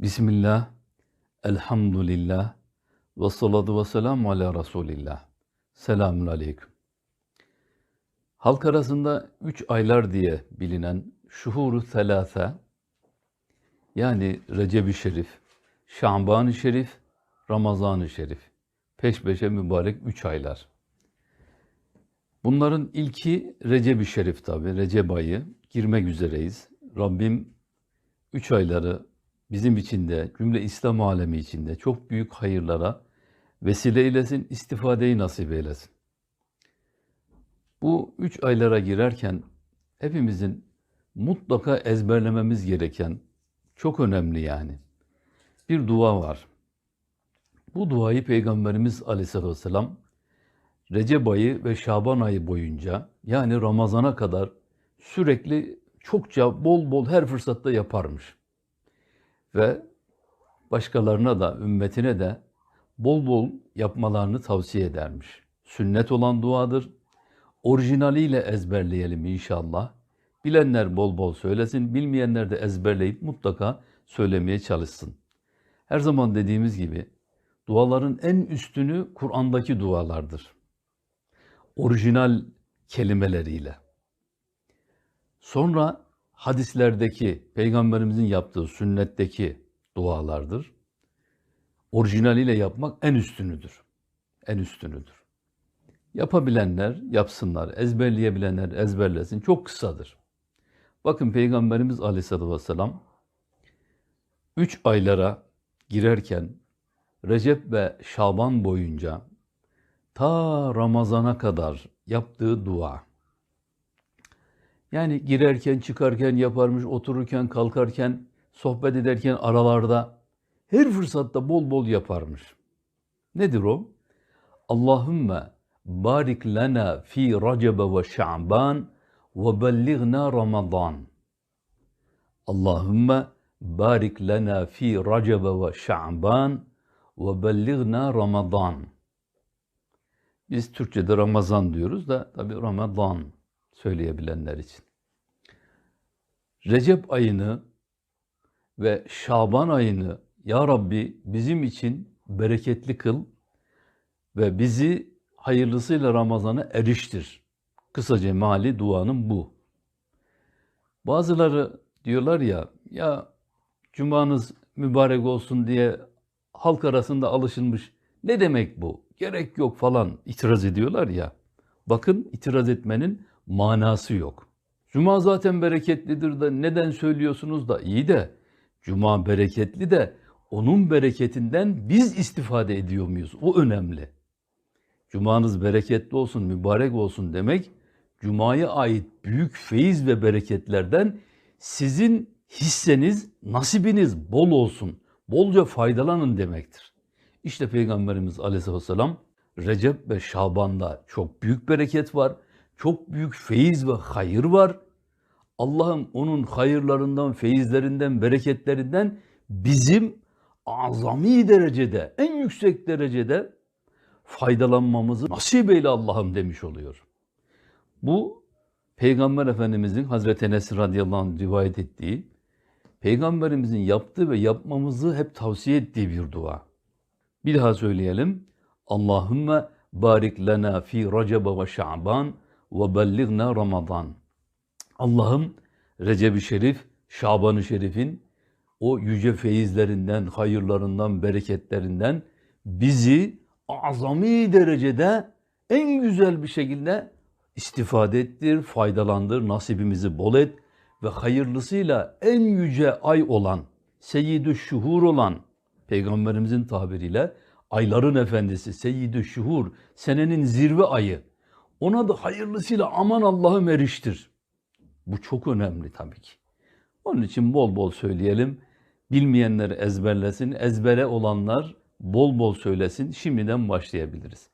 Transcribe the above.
Bismillah, elhamdülillah, ve salatu ve selamu ala Resulillah. Selamun aleyküm. Halk arasında üç aylar diye bilinen şuhuru selâse, yani Recep-i Şerif, Şaban-ı Şerif, Ramazan-ı Şerif, peş peşe mübarek üç aylar. Bunların ilki Recep-i Şerif tabi, Recep ayı, girmek üzereyiz. Rabbim üç ayları bizim için de, cümle İslam alemi için de çok büyük hayırlara vesile eylesin, istifadeyi nasip eylesin. Bu üç aylara girerken hepimizin mutlaka ezberlememiz gereken, çok önemli yani, bir dua var. Bu duayı Peygamberimiz Aleyhisselatü Vesselam Recep ayı ve Şaban ayı boyunca yani Ramazan'a kadar sürekli çokça bol bol her fırsatta yaparmış. Ve başkalarına da ümmetine de bol bol yapmalarını tavsiye edermiş. Sünnet olan duadır. Orijinaliyle ezberleyelim inşallah. Bilenler bol bol söylesin, bilmeyenler de ezberleyip mutlaka söylemeye çalışsın. Her zaman dediğimiz gibi duaların en üstünü Kur'an'daki dualardır. Orijinal kelimeleriyle. Sonra hadislerdeki, peygamberimizin yaptığı sünnetteki dualardır. Orijinaliyle yapmak en üstünüdür. En üstünüdür. Yapabilenler yapsınlar, ezberleyebilenler ezberlesin. Çok kısadır. Bakın Peygamberimiz Aleyhisselatü Vesselam üç aylara girerken Recep ve Şaban boyunca ta Ramazan'a kadar yaptığı dua. Yani girerken, çıkarken yaparmış, otururken, kalkarken, sohbet ederken aralarda her fırsatta bol bol yaparmış. Nedir o? Allahümme barik lana fi Recebe ve Şaban ve bellighna Ramazan. Allahümme barik lana fi Recebe ve Şaban ve bellighna Ramazan. Biz Türkçe'de Ramazan diyoruz da tabi Ramazan söyleyebilenler için. Recep ayını ve Şaban ayını Ya Rabbi bizim için bereketli kıl ve bizi hayırlısıyla Ramazan'a eriştir. Kısaca mali duanın bu. Bazıları diyorlar ya, ya cumanız mübarek olsun diye halk arasında alışılmış. Ne demek bu? Gerek yok falan itiraz ediyorlar ya. Bakın itiraz etmenin manası yok. Cuma zaten bereketlidir de neden söylüyorsunuz da iyi de Cuma bereketli de onun bereketinden biz istifade ediyor muyuz? O önemli. Cumanız bereketli olsun, mübarek olsun demek Cuma'ya ait büyük feyiz ve bereketlerden sizin hisseniz, nasibiniz bol olsun, bolca faydalanın demektir. İşte Peygamberimiz Aleyhisselam Recep ve Şaban'da çok büyük bereket var, çok büyük feyiz ve hayır var. Allah'ım onun hayırlarından, feyizlerinden, bereketlerinden bizim azami derecede, en yüksek derecede faydalanmamızı nasip eyle Allah'ım demiş oluyor. Bu Peygamber Efendimizin Hazreti Enes radıyallahu anh rivayet ettiği, Peygamberimizin yaptığı ve yapmamızı hep tavsiye ettiği bir dua. Bir daha söyleyelim. Allahümme barik lana fi Recebe ve Şaban ve bellighna Ramazan. Allah'ım Recep-i Şerif, Şaban-ı Şerif'in o yüce feyizlerinden, hayırlarından, bereketlerinden bizi azami derecede en güzel bir şekilde istifade ettir, faydalandır, nasibimizi bol et ve hayırlısıyla en yüce ay olan, seyyid şuhur olan, Peygamberimizin tabiriyle ayların efendisi, seyyid şuhur, senenin zirve ayı, ona da hayırlısıyla aman Allah'ım eriştir. Bu çok önemli tabii ki. Onun için bol bol söyleyelim. Bilmeyenler ezberlesin, ezbere olanlar bol bol söylesin. Şimdiden başlayabiliriz.